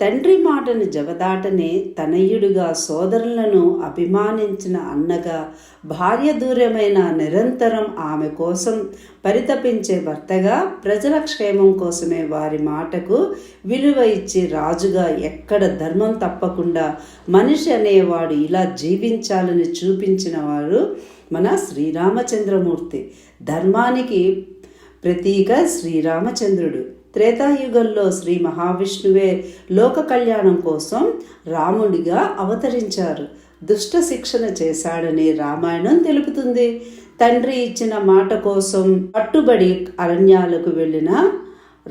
తండ్రి మాటను జవదాటనే తనయుడిగా సోదరులను అభిమానించిన అన్నగా భార్య దూరమైన నిరంతరం ఆమె కోసం పరితపించే భర్తగా ప్రజల క్షేమం కోసమే వారి మాటకు విలువ ఇచ్చి రాజుగా ఎక్కడ ధర్మం తప్పకుండా మనిషి అనేవాడు ఇలా జీవించాలని చూపించిన వారు మన శ్రీరామచంద్రమూర్తి. ధర్మానికి ప్రతీక శ్రీరామచంద్రుడు. త్రేతాయుగంలో శ్రీ మహావిష్ణువే లోక కళ్యాణం కోసం రాముడిగా అవతరించారు. దుష్ట శిక్షణ చేశాడని రామాయణం తెలుపుతుంది. తండ్రి ఇచ్చిన మాట కోసం పట్టుబడి అరణ్యాలకు వెళ్ళిన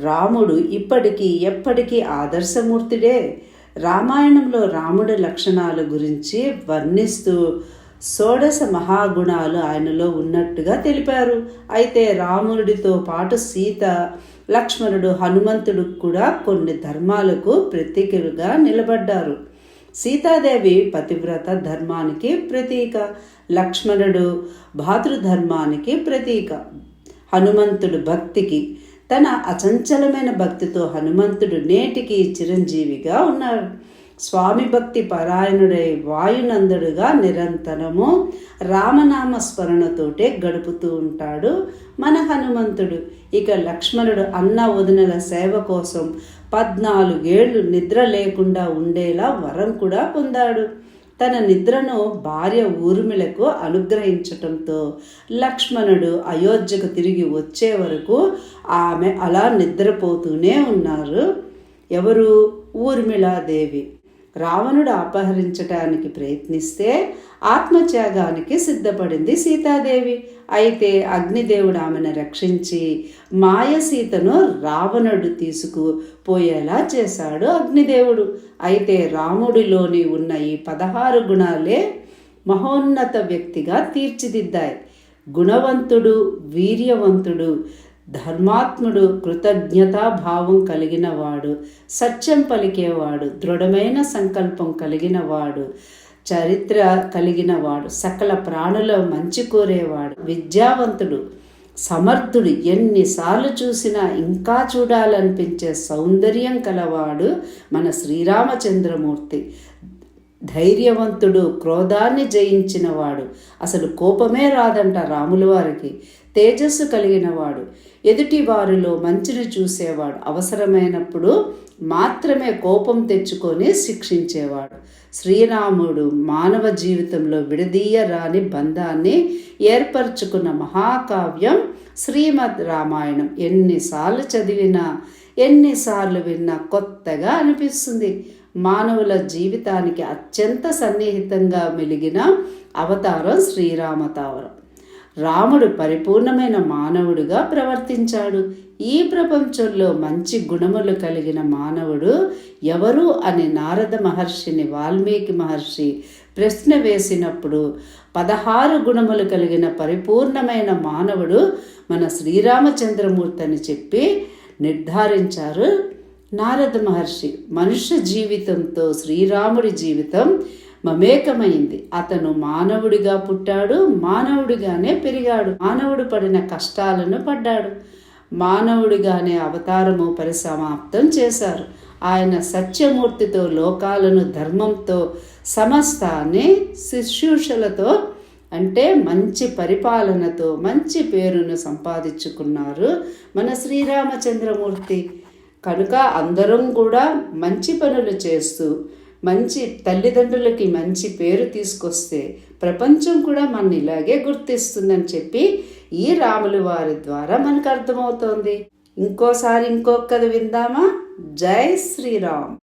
రాముడు ఇప్పటికీ ఎప్పటికీ ఆదర్శమూర్తిడే. రామాయణంలో రాముడి లక్షణాల గురించి వర్ణిస్తూ షోడశ మహాగుణాలు ఆయనలో ఉన్నట్టుగా తెలిపారు. అయితే రాముడితో పాటు సీత లక్ష్మణుడు హనుమంతుడు కూడా కొన్ని ధర్మాలకు ప్రతీకలుగా నిలబడ్డారు. సీతాదేవి పతివ్రత ధర్మానికి ప్రతీక లక్ష్మణుడు భాతృధర్మానికి ప్రతీక. హనుమంతుడు భక్తికి తన అచంచలమైన భక్తితో హనుమంతుడు నేటికి చిరంజీవిగా ఉన్నాడు. స్వామి భక్తి పరాయణుడై వాయునందుడుగా నిరంతరము రామనామ స్మరణతోటే గడుపుతూ ఉంటాడు మన హనుమంతుడు. ఇక లక్ష్మణుడు అన్న వదినల సేవ కోసం పద్నాలుగేళ్ళు నిద్ర లేకుండా ఉండేలా వరం కూడా పొందాడు. తన నిద్రను భార్య ఊర్మిళకు అనుగ్రహించటంతో లక్ష్మణుడు అయోధ్యకు తిరిగి వచ్చే వరకు ఆమె అలా నిద్రపోతూనే ఉన్నారు. ఎవరు? ఊర్మిళాదేవి. రావణుడు అపహరించటానికి ప్రయత్నిస్తే ఆత్మత్యాగానికి సిద్ధపడింది సీతాదేవి. అయితే అగ్నిదేవుడు ఆమెను రక్షించి మాయ సీతను రావణుడు తీసుకుపోయేలా చేశాడు అగ్నిదేవుడు. అయితే రాముడిలోని ఉన్న ఈ పదహారు గుణాలే మహోన్నత వ్యక్తిగా తీర్చిదిద్దాయి. గుణవంతుడు వీర్యవంతుడు ధర్మాత్ముడు కృతజ్ఞతాభావం కలిగినవాడు సత్యం పలికేవాడు దృఢమైన సంకల్పం కలిగినవాడు చరిత్ర కలిగినవాడు సకల ప్రాణుల మంచి కోరేవాడు విద్యావంతుడు సమర్థుడు ఎన్నిసార్లు చూసినా ఇంకా చూడాలనిపించే సౌందర్యం కలవాడు మన శ్రీరామచంద్రమూర్తి. ధైర్యవంతుడు క్రోధాన్ని జయించినవాడు. అసలు కోపమే రాదంట రాముల వారికి. తేజస్సు కలిగినవాడు. ఎదుటి వారిలో మంచిని చూసేవాడు. అవసరమైనప్పుడు మాత్రమే కోపం తెచ్చుకొని శిక్షించేవాడు. శ్రీరాముడు మానవ జీవితంలో విడదీయరాని బంధాన్ని ఏర్పరచుకున్న మహాకావ్యం శ్రీమద్ రామాయణం. ఎన్నిసార్లు చదివినా ఎన్నిసార్లు విన్నా కొత్తగా అనిపిస్తుంది. మానవుల జీవితానికి అత్యంత సన్నిహితంగా మెలిగిన అవతారం శ్రీరామతావరం. రాముడు పరిపూర్ణమైన మానవుడిగా ప్రవర్తించాడు. ఈ ప్రపంచంలో మంచి గుణములు కలిగిన మానవుడు ఎవరు అని నారద మహర్షిని వాల్మీకి మహర్షి ప్రశ్న వేసినప్పుడు పదహారు గుణములు కలిగిన పరిపూర్ణమైన మానవుడు మన శ్రీరామచంద్రమూర్తి అని చెప్పి నిర్ధారించారు. నారద మహర్షి మనుష్య జీవితంతో శ్రీరాముడి జీవితం మమేకమైంది. అతను మానవుడిగా పుట్టాడు మానవుడిగానే పెరిగాడు మానవుడు పడిన కష్టాలను పడ్డాడు. మానవుడిగానే అవతారము పరిసమాప్తం చేశారు. ఆయన సత్యమూర్తితో లోకాలను ధర్మంతో సమస్తాన్ని శుశ్రూషలతో అంటే మంచి పరిపాలనతో మంచి పేరును సంపాదించుకున్నారు మన శ్రీరామచంద్రమూర్తి. కనుక అందరం కూడా మంచి పనులు చేస్తూ మంచి తల్లిదండ్రులకి మంచి పేరు తీసుకొస్తే ప్రపంచం కూడా మన ఇలాగే గుర్తిస్తుందని చెప్పి ఈ రాములు వారి ద్వారా మనకు అర్థమవుతోంది. ఇంకోసారి ఇంకొక కథ విందామా? జై శ్రీరామ్.